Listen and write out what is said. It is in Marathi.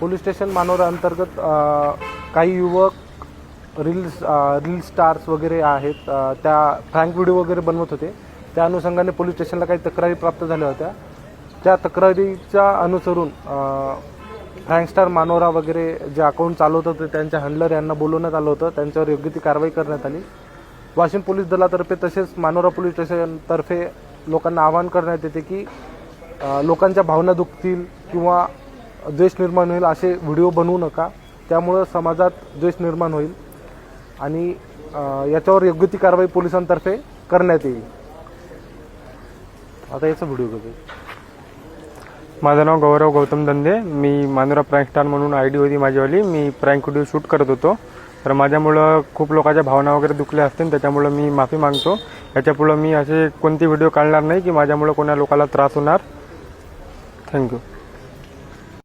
पोलीस स्टेशन मानोरा अंतर्गत काही युवक रील्स रील स्टार्स वगैरे आहेत. त्या फ्रँक व्हिडिओ वगैरे बनवत होते. त्या अनुषंगाने पोलीस स्टेशनला काही तक्रारी प्राप्त झाल्या होत्या. त्या तक्रारीच्या अनुसरून फ्रँक फ्रँकस्टार मानोरा वगैरे जे अकाउंट चालवत होते त्यांच्या हँडलर यांना बोलवण्यात आलं होतं. त्यांच्यावर योग्य ती कारवाई करण्यात आली. वाशिम पोलीस दलातर्फे तसेच मानोरा पोलीस स्टेशनतर्फे लोकांना आवाहन करण्यात येते की लोकांच्या भावना दुखतील किंवा द्वेष निर्माण होईल असे व्हिडिओ बनवू नका. त्यामुळं समाजात द्वेष निर्माण होईल. आणि याच्यावर योग्य ती कारवाई पोलिसांतर्फे करण्यात येईल. आता याचा व्हिडिओ बघू. माझं नाव गौरव गौतम दंदे. मी मानुरा प्रँक स्टार म्हणून आय डी होती माझीवाली मी प्रँक व्हिडिओ शूट करत होतो. तर माझ्यामुळं खूप लोकांच्या भावना वगैरे दुखल्या असतील त्याच्यामुळं मी माफी मागतो. याच्यापुढं मी असे कोणते व्हिडिओ काढणार नाही की माझ्यामुळं कोणा लोकाला त्रास होणार. थँक्यू